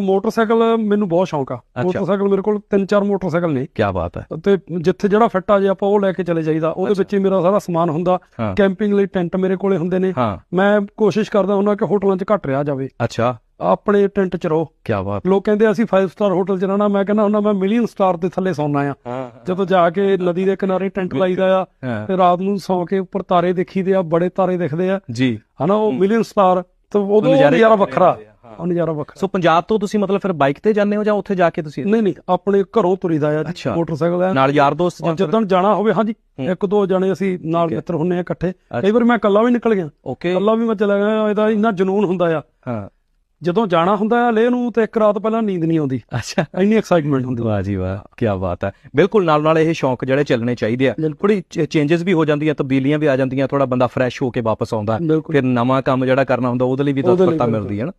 Motorcycle ਮੈਨੂੰ ਬਹੁਤ ਸ਼ੌਂਕ ਆ। ਮੋਟਰਸਾਈਕਲ ਮੇਰੇ ਕੋਲ ਤਿੰਨ ਚਾਰ ਮੋਟਰਸਾਈਕਲ ਨੇ। ਕੀ ਬਾਤ ਹੈ। ਤੇ ਜਿੱਥੇ ਜਿਹੜਾ ਫਿੱਟ ਆ ਜੇ ਆਪਾਂ ਉਹ ਲੈ ਕੇ ਚਲੇ ਜਾਈਦਾ ਉਹਦੇ ਵਿੱਚ ਹੀ ਮੇਰਾ ਸਾਰਾ ਸਮਾਨ ਹੁੰਦਾ। ਕੈਂਪਿੰਗ ਲਈ ਟੈਂਟ ਮੇਰੇ ਕੋਲੇ ਹੁੰਦੇ ਨੇ। ਮੈਂ ਕੋਸ਼ਿਸ਼ ਕਰਦਾ ਹੁੰਦਾ ਕਿ ਹੋਟਲਾਂ 'ਚ ਘੱਟ ਰਿਹਾ ਜਾਵੇ। ਅੱਛਾ। ਆਪਣੇ ਟੈਂਟ 'ਚ ਰਹੋ। ਕੀ ਬਾਤ। ਲੋਕ ਕਹਿੰਦੇ ਅਸੀਂ 5 ਸਟਾਰ ਹੋਟਲ 'ਚ ਰਹਿਣਾ। ਮੈਂ ਕਹਿੰਦਾ ਹੁੰਦਾ ਮੈਂ ਮਿਲੀਅਨ ਸਟਾਰ ਦੇ ਥੱਲੇ ਸੌਣਾ ਆ। ਜਦੋਂ ਜਾ ਕੇ ਨਦੀ ਦੇ ਕਿਨਾਰੇ ਟੈਂਟ ਲਾਈਦਾ ਆ ਤੇ ਰਾਤ ਨੂੰ ਸੌਂ ਕੇ ਉੱਪਰ ਤਾਰੇ ਦੇਖੀਦੇ ਆ ਬੜੇ ਤਾਰੇ ਦਿਖਦੇ ਆ। ਜੀ। ਹਨਾ ਉਹ ਮਿਲੀਅਨ ਸਟਾਰ ਤਾਂ ਉਦੋਂ ਨਜ਼ਾਰੇ ਨਜ਼ਾਰਾ ਵੱਖਰੇ। ਉਹ ਨਜ਼ਾਰਾ ਵੱਖਰਾ। ਸੋ ਪੰਜਾਬ ਤੋਂ ਤੁਸੀਂ ਮਤਲਬ ਫਿਰ ਬਾਈਕ ਤੇ ਜਾਂਦੇ ਹੋ ਜਾਂ ਉੱਥੇ ਜਾ ਕੇ ਤੁਸੀਂ? ਨਹੀਂ ਨਹੀਂ ਆਪਣੇ ਘਰੋਂ ਤੁਰੀਦਾ ਆ ਅੱਛਾ। ਮੋਟਰਸਾਈਕਲ ਆ। ਨਾਲ ਯਾਰ ਦੋਸਤ ਜਾਂ ਜਦੋਂ ਜਾਣਾ ਹੋਵੇ ਹਾਂਜੀ ਹੂੰ। ਇੱਕ ਦੋ ਜਣੇ ਅਸੀਂ ਨਾਲ। ਮਿੱਤਰ ਹੁੰਨੇ ਆ ਇਕੱਠੇ। ਕਈ ਵਾਰ ਮੈਂ ਇਕੱਲਾ ਵੀ ਨਿਕਲ ਗਿਆ। ਓਕੇ ਇਕੱਲਾ ਵੀ ਮੈਂ ਚਲਾ ਗਿਆ ਇਹਦਾ ਇੰਨਾ ਜਨੂਨ ਹੁੰਦਾ ਆ। ਹਾਂ। ਜਦੋਂ ਜਾਣਾ ਹੁੰਦਾ ਆ ਲੇਹ ਨੂੰ ਤੇ ਇੱਕ ਰਾਤ ਪਹਿਲਾਂ ਨੀਂਦ ਨਹੀਂ ਆਉਂਦੀ। ਅੱਛਾ। ਇੰਨੀ ਐਕਸਾਈਟਮੈਂਟ ਹੁੰਦੀ। ਵਾਹ ਜੀ ਵਾਹ ਕੀ ਬਾਤ ਹੈ ਬਿਲਕੁਲ ਨਾਲ ਨਾਲ ਇਹ ਸ਼ੌਂਕ ਜਿਹੜੇ ਚੱਲਣੇ ਚਾਹੀਦੇ ਆ। ਬਿਲਕੁਲ। ਥੋੜੀ ਚੇਂਜਸ ਵੀ ਹੋ ਜਾਂਦੀਆਂ ਤਬਦੀਲੀਆਂ ਵੀ ਆ ਜਾਂਦੀਆਂ ਥੋੜਾ ਬੰਦਾ ਫਰੈਸ਼ ਹੋ ਕੇ ਵਾਪਸ ਆਉਂਦਾ। ਬਿਲਕੁਲ। ਫਿਰ ਨਵਾਂ ਕੰਮ ਜਿਹੜਾ ਕਰਨਾ ਹੁੰਦਾ ਉਹਦੇ ਲਈ ਵੀ ਉਹਦੇ ਲਈ ਤਤਪਰਤਾ ਬਿਲਕੁਲ। ਮਿਲਦੀ ਹੈ ਨਾ।